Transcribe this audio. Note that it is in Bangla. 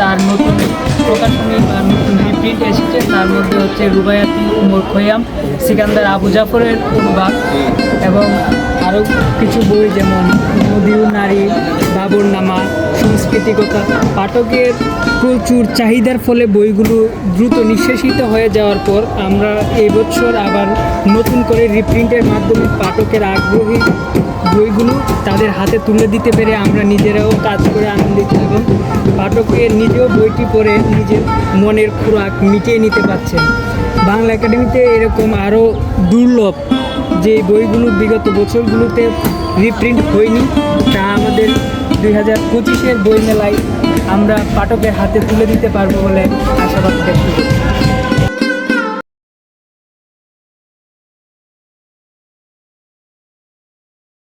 তার নতুন প্রকাশনী বা নতুন রিপ্রিন্ট এসেছে, তার মধ্যে হচ্ছে রুবায়াতি উমর খৈয়াম, সিকান্দার আবু জাফরের অনুবাদ এবং আরও কিছু বই যেমন নদীর নারী বাবর নামা সংস্কৃতিকতা পাঠকের প্রচুর চাহিদার ফলে বইগুলো দ্রুত নিঃশেষিত হয়ে যাওয়ার পর আমরা এই বছর আবার নতুন করে রিপ্রিন্টের মাধ্যমে পাঠকের আগ্রহী বইগুলো তাদের হাতে তুলে দিতে পেরে আমরা নিজেরাও কাজ করে আনন্দিত এবং পাঠকের নিজেও বইটি পড়ে নিজের মনের খোরাক মিটিয়ে নিতে পারছেন। বাংলা একাডেমিতে এরকম আরও দুর্লভ যে বইগুলো বিগত বছরগুলোতে রিপ্রিন্ট হয়নি, তা আমাদের দুই হাজার পঁচিশের বই মেলায় আমরা পাঠকের হাতে তুলে দিতে পারব বলে আশাবাদ ব্যক্ত করি